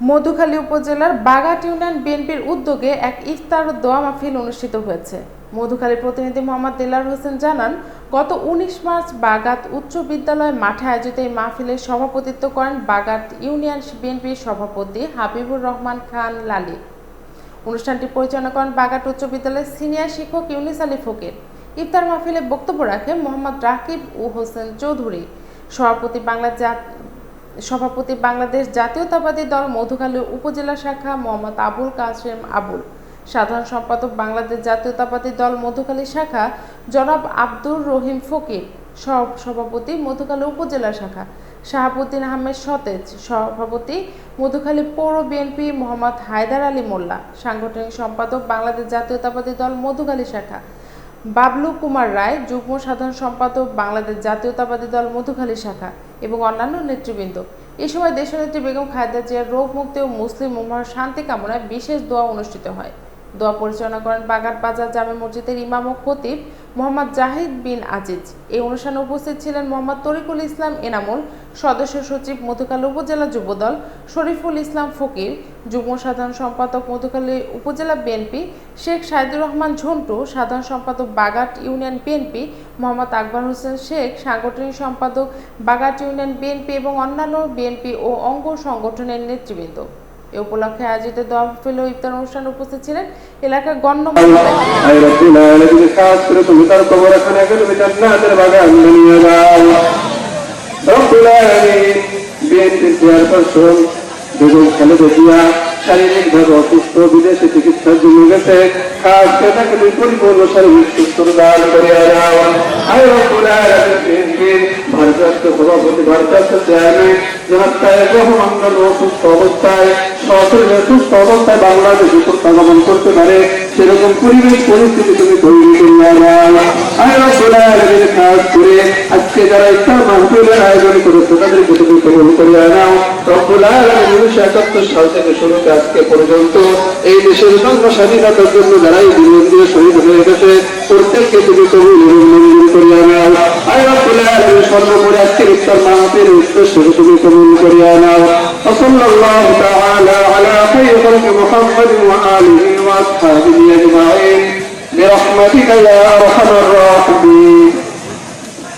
মধুখালী উপজেলার বাগাট ইউনিয়ন বিএনপির উদ্যোগে এক ইফতার দোয়া মাহফিল অনুষ্ঠিত হয়েছে। মধুখালী প্রতিনিধি মোহাম্মদ দিলার হোসেন জানান, গত উনিশ মার্চ বাগাত উচ্চ বিদ্যালয় মাঠে আয়োজিত এই মাহফিলের সভাপতিত্ব করেন বাগাত ইউনিয়ন বিএনপির সভাপতি হাবিবুর রহমান খান লালি। অনুষ্ঠানটি পরিচালনা করেন বাগাট উচ্চ বিদ্যালয়ের সিনিয়র শিক্ষক ইউনিস আলী ফকির। ইফতার মাহফিলে বক্তব্য রাখেন মোহাম্মদ রাকিব ও হোসেন চৌধুরী। সভাপতি বাংলা সভাপতি বাংলাদেশ জাতীয়তাবাদী দল মধুখালী উপজেলা শাখা মোহাম্মদ আবুল কাসেম আবুল। সাধারণ সম্পাদক বাংলাদেশ জাতীয়তাবাদী দল মধুখালী শাখা জনাব আব্দুর রহিম ফকির। সভাপতি মধুখালী উপজেলা শাখা শাহাবুদ্দিন আহমেদ সতেজ। সভাপতি মধুখালী পৌর বিএনপি মোহাম্মদ হায়দার আলী মোল্লা। সাংগঠনিক সম্পাদক বাংলাদেশ জাতীয়তাবাদী দল মধুখালী শাখা বাবলু কুমার রায়, যুগ্ম সাধারণ সম্পাদক, বাংলাদেশ জাতীয়তাবাদী দল, মধুখালী শাখা এবং অন্যান্য নেতৃবৃন্দ। এ সময় দেশনেত্রী বেগম খালেদা জিয়ার রোগ মুক্তি ও মুসলিম উম্মার শান্তি কামনায় বিশেষ দোয়া অনুষ্ঠিত হয়। দোয়া পরিচালনা করেন বাগার বাজার জামে মসজিদের ইমাম ও খতিব মোহাম্মদ জাহিদ বিন আজিজ। এই অনুষ্ঠানে উপস্থিত ছিলেন মোহাম্মদ তরিকুল ইসলাম এনামুল সদস্য সচিব মধুখালী উপজেলা যুবদল, শরীফুল ইসলাম ফকির, যুগ্ম সাধারণ সম্পাদক মধুখালী উপজেলা বিএনপি, শেখ সাইদুর রহমান ঝন্টু, সাধারণ সম্পাদক বাগাট ইউনিয়ন বিএনপি, মোহাম্মদ আকবর হোসেন শেখ, সাংগঠনিক সম্পাদক বাগাট ইউনিয়ন বিএনপি এবং অন্যান্য বিএনপি ও অঙ্গ সংগঠনের নেতৃবৃন্দ। এ উপলক্ষে আয়োজিত দোয়া ও ইফতার অনুষ্ঠানে উপস্থিত ছিলেন এলাকার চেয়ারপারসন বেগম খালেদা শারীরিকভাবে অসুস্থ বিদেশে চিকিৎসার জন্য গেছে পরিপূর্ণ সভাপতি ভারপ্রাপ্ত করে আজকে যারা আয়োজন করেছে তাদেরকে তুমি কবুল উনিশশো একাত্তর সাল থেকে করে আজকে পর্যন্ত এই দেশের জন্য স্বাধীনতার জন্য যারা এই দিয়ে শহীদ হয়ে গেছে, প্রত্যেককে তুমি কবুল সর্বোপরি আজকে ইফতার মাহফিলের উদ্দেশ্য তুমি কবুল করিয়া নাও وصلى الله تعالى على خير خلق محمد وآله وأصحابه أجمعين برحمتك يا أرحم الراحمين